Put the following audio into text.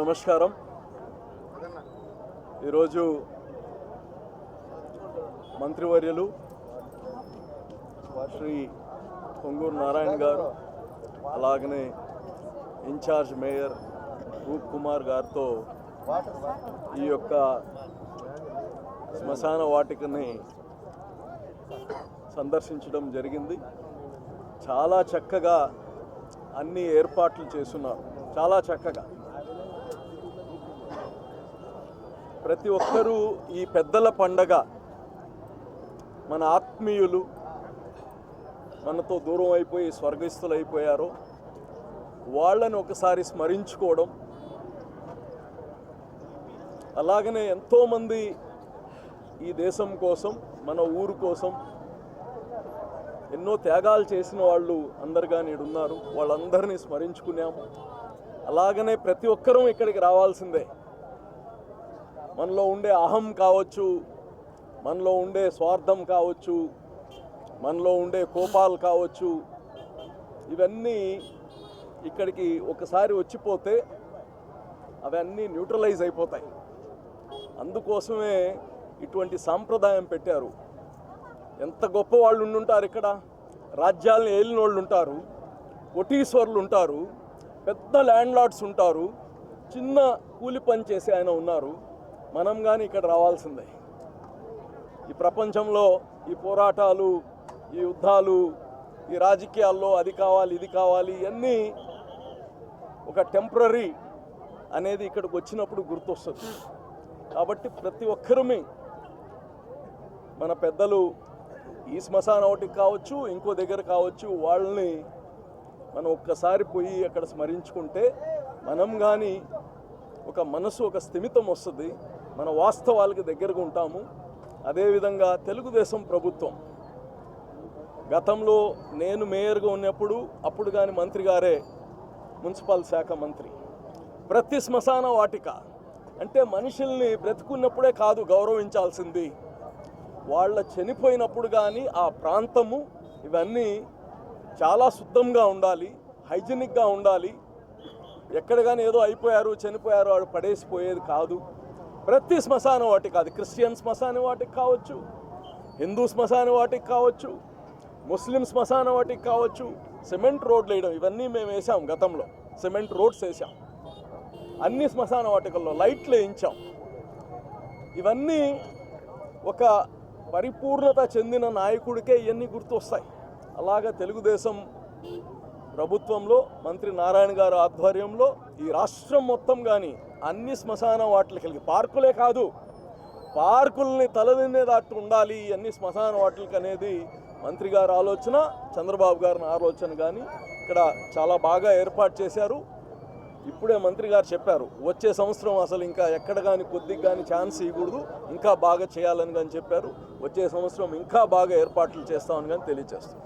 నమస్కారం. ఈరోజు మంత్రివర్యులు శ్రీ పొంగూరు నారాయణ గారు అలాగనే ఇన్ఛార్జ్ మేయర్ రూప్ కుమార్ గారితో ఈ యొక్క శ్మశాన వాటికని సందర్శించడం జరిగింది. చాలా చక్కగా అన్ని ఏర్పాట్లు చేస్తున్నారు. చాలా చక్కగా. ప్రతి ఒక్కరూ ఈ పెద్దల పండగ మన ఆత్మీయులు మనతో దూరం అయిపోయి స్వర్గస్థులు అయిపోయారో వాళ్ళని ఒకసారి స్మరించుకోవడం. అలాగనే ఎంతోమంది ఈ దేశం కోసం మన ఊరు కోసం ఎన్నో త్యాగాలు చేసిన వాళ్ళు అందరుగా నేడు ఉన్నారు. వాళ్ళందరినీ స్మరించుకున్నాము. అలాగనే ప్రతి ఒక్కరూ ఇక్కడికి రావాల్సిందే. మనలో ఉండే అహం కావచ్చు మనలో ఉండే స్వార్థం కావచ్చు మనలో ఉండే కోపాలు కావచ్చు ఇవన్నీ ఇక్కడికి ఒకసారి వచ్చిపోతే అవన్నీ న్యూట్రలైజ్ అయిపోతాయి. అందుకోసమే ఇటువంటి సాంప్రదాయం పెట్టారు. ఎంత గొప్ప వాళ్ళు ఉండుంటారు ఇక్కడ? రాజ్యాలను ఏలిన వాళ్ళు ఉంటారు ఒటీశ్వర్లు ఉంటారు పెద్ద ల్యాండ్ లార్డ్స్ ఉంటారు. చిన్న కూలి పని చేసే ఆయన ఉన్నారు. మనం కానీ ఇక్కడ రావాల్సిందే. ఈ ప్రపంచంలో ఈ పోరాటాలు ఈ యుద్ధాలు ఈ రాజకీయాల్లో అది కావాలి ఇది కావాలి ఇవన్నీ ఒక టెంపరీ అనేది ఇక్కడికి వచ్చినప్పుడు గుర్తొస్తుంది. కాబట్టి ప్రతి ఒక్కరమే మన పెద్దలు ఈ శ్మశాన ఒకటి కావచ్చు ఇంకో దగ్గర కావచ్చు వాళ్ళని మనం ఒక్కసారి పోయి అక్కడ స్మరించుకుంటే మనం కానీ ఒక మనసు ఒక స్థిమితం వస్తుంది. మన వాస్తవాలకి దగ్గరగా ఉంటాము. అదేవిధంగా తెలుగుదేశం ప్రభుత్వం. గతంలో నేను మేయర్గా ఉన్నప్పుడు అప్పుడు కానీ మంత్రి గారే మున్సిపల్ శాఖ మంత్రి. ప్రతి శ్మశాన వాటిక అంటే మనుషుల్ని బ్రతుకున్నప్పుడే కాదు గౌరవించాల్సింది. వాళ్ళ చనిపోయినప్పుడు కానీ ఆ ప్రాంతము ఇవన్నీ చాలా శుద్ధంగా ఉండాలి హైజీనిక్గా ఉండాలి. ఎక్కడ కానీ ఏదో అయిపోయారు చనిపోయారు వాడు పడేసిపోయేది కాదు. ప్రతి శ్మశాన వాటికి కాదు క్రిస్టియన్ శ్మశాన వాటికి కావచ్చు హిందూ శ్మశాన వాటికి కావచ్చు ముస్లిం శ్మశాన వాటికి కావచ్చు సిమెంట్ రోడ్లు వేయడం ఇవన్నీ మేము వేసాం గతంలో. సిమెంట్ రోడ్స్ వేసాం. అన్ని శ్మశాన వాటికల్లో లైట్లు వేయించాం. ఇవన్నీ ఒక పరిపూర్ణత చెందిన నాయకుడికే ఇవన్నీ గుర్తొస్తాయి. అలాగా తెలుగుదేశం ప్రభుత్వంలో మంత్రి నారాయణ గారు ఆధ్వర్యంలో ఈ రాష్ట్రం మొత్తం కానీ అన్ని శ్మశాన వాటికి కలిగి పార్కులే కాదు పార్కుల్ని తలదిన్నేదాటు ఉండాలి అన్ని శ్మశాన వాటికి అనేది మంత్రి గారి ఆలోచన చంద్రబాబు గారి ఆలోచన కానీ ఇక్కడ చాలా బాగా ఏర్పాటు చేశారు. ఇప్పుడే మంత్రి గారు చెప్పారు వచ్చే సంవత్సరం అసలు ఇంకా ఎక్కడ కానీ కొద్దిగా కానీ ఛాన్స్ ఇవ్వకూడదు ఇంకా బాగా చేయాలని కానీ చెప్పారు. వచ్చే సంవత్సరం ఇంకా బాగా ఏర్పాట్లు చేస్తామని కానీ తెలియజేస్తాం